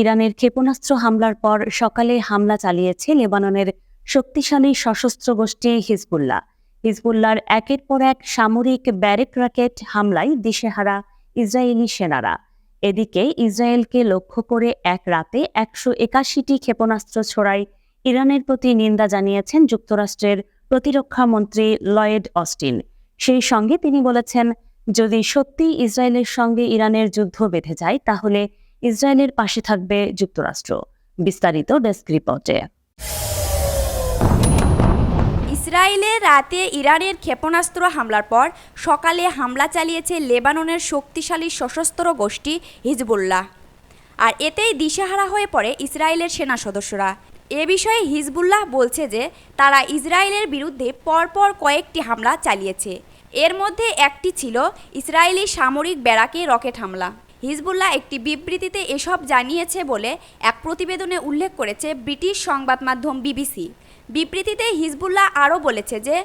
ইরানের ক্ষেপণাস্ত্র হামলার পর সকালে হামলা চালিয়েছে লেবাননের শক্তিশালী সশস্ত্র গোষ্ঠী হিজবুল্লাহ। হিজবুল্লাহর একের পর এক সামরিক ব্যারেক রকেট হামলায় দিশেহারা ইসরায়েলি সেনারা। এদিকে ইসরায়েলকে লক্ষ্য করে এক রাতে একশো একাশিটি ক্ষেপণাস্ত্র ছোড়ায় ইরানের প্রতি নিন্দা জানিয়েছেন যুক্তরাষ্ট্রের প্রতিরক্ষা মন্ত্রী লয়েড অস্টিন। সেই সঙ্গে তিনি বলেছেন, যদি সত্যি ইসরায়েলের সঙ্গে ইরানের যুদ্ধ বেঁধে যায়, তাহলে ইসরায়েলের পাশে থাকবে যুক্তরাষ্ট্র। বিস্তারিত ডেস্ক রিপোর্টে। ইসরায়েলে রাতে ইরানের ক্ষেপণাস্ত্র হামলার পর সকালে হামলা চালিয়েছে লেবাননের শক্তিশালী সশস্ত্র গোষ্ঠী হিজবুল্লাহ। আর এতেই দিশেহারা হয়ে পড়ে ইসরায়েলের সেনা সদস্যরা। এ বিষয়ে হিজবুল্লাহ বলছে যে, তারা ইসরায়েলের বিরুদ্ধে পরপর কয়েকটি হামলা চালিয়েছে। এর মধ্যে একটি ছিল ইসরায়েলি সামরিক ব্যারাকে রকেট হামলা। হিজবুল্লাহ একটি বিবৃতিতে এসব জানিয়েছে বলে এক প্রতিবেদনে উল্লেখ করেছে ব্রিটিশ সংবাদ মাধ্যম বিবিসি। বিবৃতিতে হিজবুল্লাহ আরও বলেছে যে,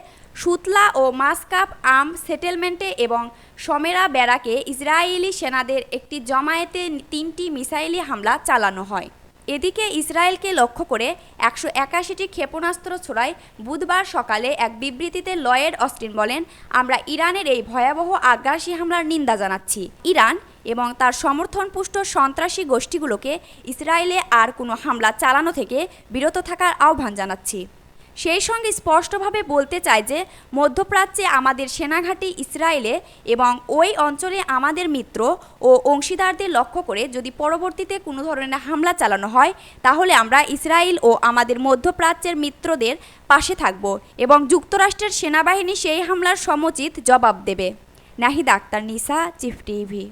সুতলা ও মাসকাপ আম সেটেলমেন্টে এবং সমেরা ব্যারাকে ইসরায়েলি সেনাদের একটি জমায়েতে তিনটি মিসাইলি হামলা চালানো হয়। এদিকে ইসরায়েলকে লক্ষ্য করে একশো একাশিটি ক্ষেপণাস্ত্র ছোড়ায় বুধবার সকালে এক বিবৃতিতে লয়েড অস্টিন বলেন, আমরা ইরানের এই ভয়াবহ আগ্রাসী হামলার নিন্দা জানাচ্ছি। ইরান এবং তার সমর্থনপুষ্ট সন্ত্রাসী গোষ্ঠীগুলোকে ইসরায়েলে আর কোনো হামলা চালানো থেকে বিরত থাকার আহ্বান জানাচ্ছি। সেই সঙ্গে স্পষ্টভাবে বলতে চাই যে, মধ্যপ্রাচ্যে আমাদের সেনাঘাঁটি ইসরায়েলে এবং ওই অঞ্চলে আমাদের মিত্র ও অংশীদারদের লক্ষ্য করে যদি পরবর্তীতে কোনো ধরনের হামলা চালানো হয়, তাহলে আমরা ইসরায়েল ও আমাদের মধ্যপ্রাচ্যের মিত্রদের পাশে থাকব এবং যুক্তরাষ্ট্রের সেনাবাহিনী সেই হামলার সমুচিত জবাব দেবে। নাহিদ আক্তার, নিসা, চিফ টিভি।